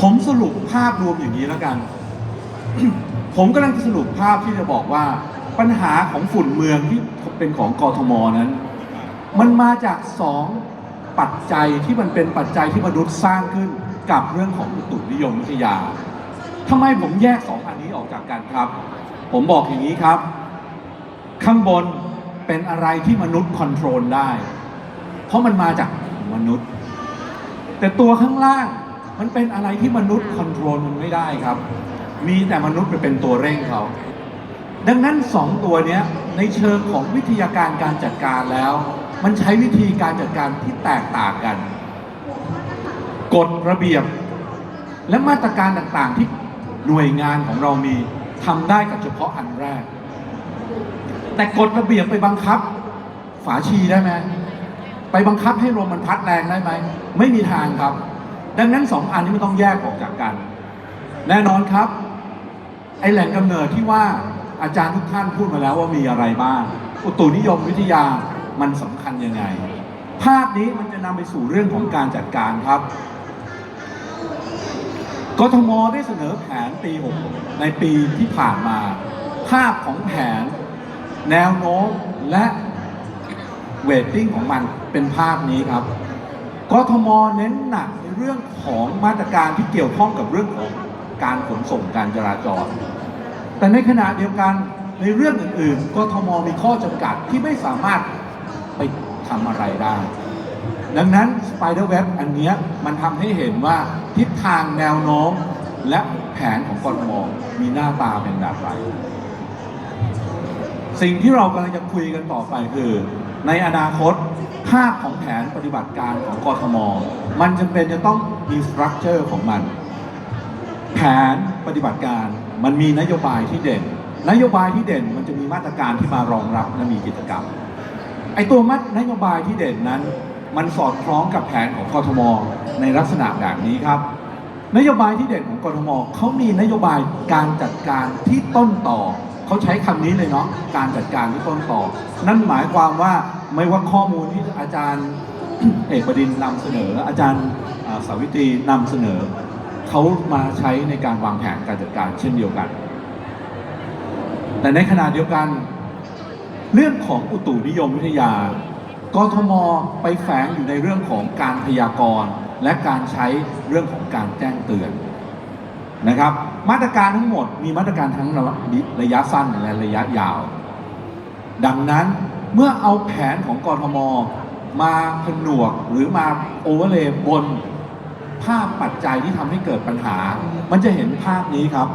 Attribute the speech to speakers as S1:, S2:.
S1: ผมสรุปภาพรวมอย่างนี้แล้วกัน ผมกำลังจะสรุปภาพที่จะบอกว่า ปัญหาของฝุ่นเมืองที่เป็นของกทมนั้น มันมาจากสองปัจจัยที่มันเป็นปัจจัยที่มนุษย์สร้างขึ้นกับเรื่องของอุตุนิยมวิทยาทำไมผมแยกสองอันนี้ออกจากกันครับ ผมบอกอย่างนี้ครับ ข้างบนเป็นอะไรที่มนุษย์คอนโทรลได้ เพราะมันมาจากมนุษย์ แต่ตัวข้างล่าง มันเป็นอะไรที่มนุษย์คอนโทรลมันไม่ได้ครับ มีแต่มนุษย์ไปเป็นตัวเร่งเขา ดังนั้นสองตัวนี้ในเชิงของวิทยาการการจัดการแล้ว มันใช้วิธีการจัดการที่แตกต่างกัน กฎระเบียบ และมาตรการต่างๆที่หน่วยงานของเรามีทำได้กับเฉพาะอันแรก แต่กฎระเบียบไปบังคับ ฝาชีได้ไหมไปบังคับให้ลมมันพัดแรงได้ไหมไม่มีทางครับ ดังนั้นสองอันนี้มันต้องแยกออกจากกัน แน่นอนครับ ไอแหล่งกำเนิดที่ว่าอาจารย์ทุกท่านพูดมาแล้วว่ามีอะไรบ้างอุตุนิยมวิทยามันสำคัญยังไง ภาพนี้มันจะนำไปสู่เรื่องของการจัดการครับกทมได้เสนอแผนปี 6 ในปีที่ผ่านมา ภาพของแผน แนวโน้มและเวทติ้งของมันเป็นภาพนี้ครับ กทมเน้นหนักในเรื่องของมาตรการที่เกี่ยวข้องกับเรื่องของการขนส่งการจราจร แต่ในขณะเดียวกันในเรื่องอื่นๆกทมมีข้อจำกัดที่ไม่สามารถไปทำอะไรได้ ดังนั้น Spider Web อันนี้มันทำให้เห็นว่าทิศทางแนวโน้มและแผนของกทมมีหน้าตาเป็นแบบไร สิ่งที่เรากำลังจะคุยกันต่อไปคือ ในอนาคตภาพของแผนปฏิบัติการของกทม มันจำเป็นจะต้องมีสตรัคเจอร์ของมัน แผนปฏิบัติการมันมีนโยบายที่เด่น นโยบายที่เด่นมันจะมีมาตรการที่มารองรับและมีกิจกรรมไอตัวมัดนโยบายที่เด่นนั้น มันสอดคล้องกับแผนของกทม ในลักษณะแบบนี้ครับ นโยบายที่เด่นของกทมเขามีนโยบายการจัดการที่ต้นต่อเขาใช้คำนี้เลยเนาะการจัดการที่ต้นต่อ นั่นหมายความว่า ไม่ว่าข้อมูลที่อาจารย์เอกบดินนำเสนอ อาจารย์สาวิตรีนำเสนอ เขามาใช้ในการวางแผนการจัดการเช่นเดียวกัน แต่ในขณะเดียวกัน เรื่องของอุตุนิยมวิทยากทมไปแฝงอยู่ในเรื่องของการพยากรณ์ และการใช้เรื่องของการแจ้งเตือนนะครับ มาตรการทั้งหมดมีมาตรการทั้งระยะสั้นและระยะยาว ดังนั้น เมื่อเอาแผนของกรทม มาผนวกหรือมาโอเวอร์เลย์บนภาพปัจจัยที่ทำให้เกิดปัญหา มันจะเห็นภาพนี้ครับ